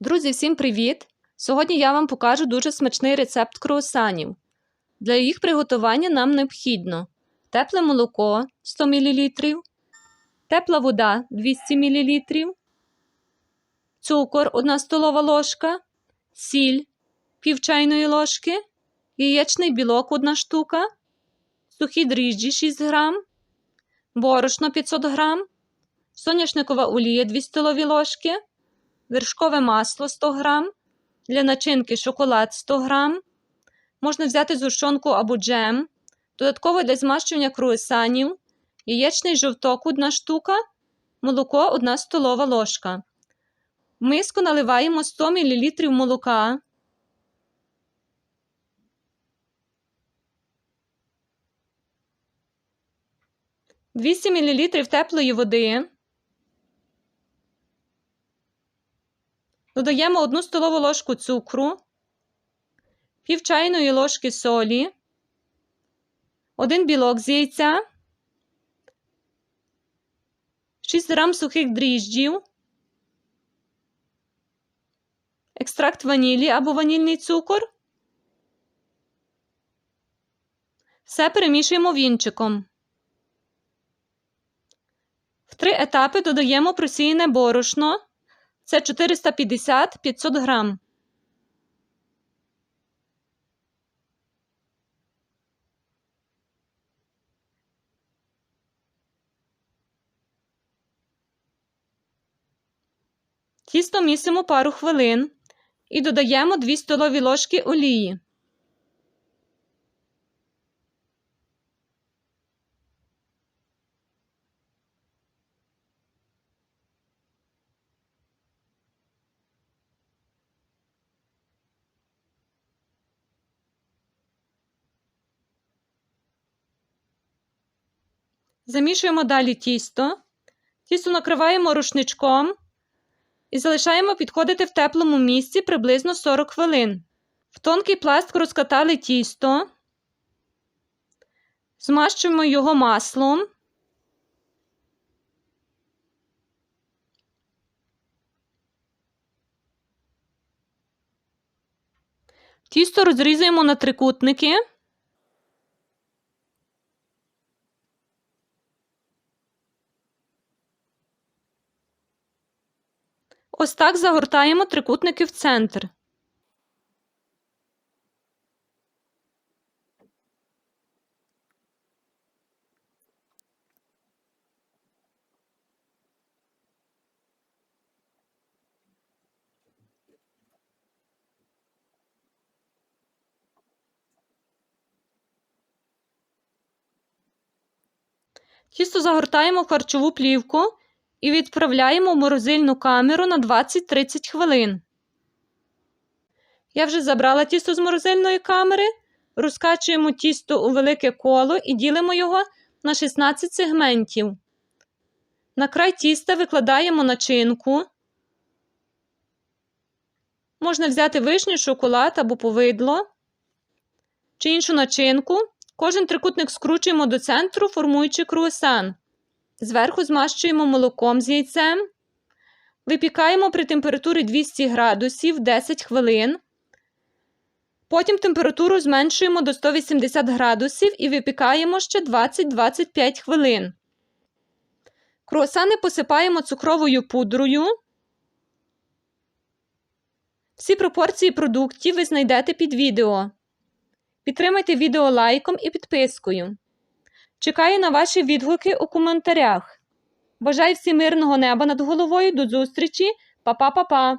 Друзі, всім привіт! Сьогодні я вам покажу дуже смачний рецепт круасанів. Для їх приготування нам необхідно тепле молоко 100 мл, тепла вода 200 мл, цукор 1 столова ложка, сіль пів чайної ложки, яєчний білок 1 штука, сухі дріжджі 6 грам, борошно 500 грам, соняшникова олія 2 столові ложки вершкове масло 100 грам, для начинки шоколад 100 грам, можна взяти згущенку або джем, додатково для змащування круасанів, яєчний жовток 1 штука, молоко 1 столова ложка. В миску наливаємо 100 мл молока. Двісті мл теплої води. Додаємо 1 столову ложку цукру, пів чайної ложки солі, 1 білок з яйця, 6 грам сухих дріжджів, екстракт ванілі або ванільний цукор. Все перемішуємо вінчиком. В три етапи додаємо просіяне борошно. Це 450-500 грам. Тісто місимо пару хвилин і додаємо 2 столові ложки олії. Замішуємо далі тісто. Тісто накриваємо рушничком і залишаємо підходити в теплому місці приблизно 40 хвилин. В тонкий пласт розкатали тісто, змащуємо його маслом. Тісто розрізуємо на трикутники. Ось так загортаємо трикутники в центр. Тісто загортаємо в харчову плівку і відправляємо в морозильну камеру на 20-30 хвилин. Я вже забрала тісто з морозильної камери, розкачуємо тісто у велике коло і ділимо його на 16 сегментів. На край тіста викладаємо начинку. Можна взяти вишню, шоколад або повидло чи іншу начинку. Кожен трикутник скручуємо до центру, формуючи круасан. Зверху змащуємо молоком з яйцем. Випікаємо при температурі 200 градусів 10 хвилин. Потім температуру зменшуємо до 180 градусів і випікаємо ще 20-25 хвилин. Круасани посипаємо цукровою пудрою. Всі пропорції продуктів ви знайдете під відео. Підтримайте відео лайком і підпискою. Чекаю на ваші відгуки у коментарях. Бажаю всім мирного неба над головою. До зустрічі, Па-па-па-па!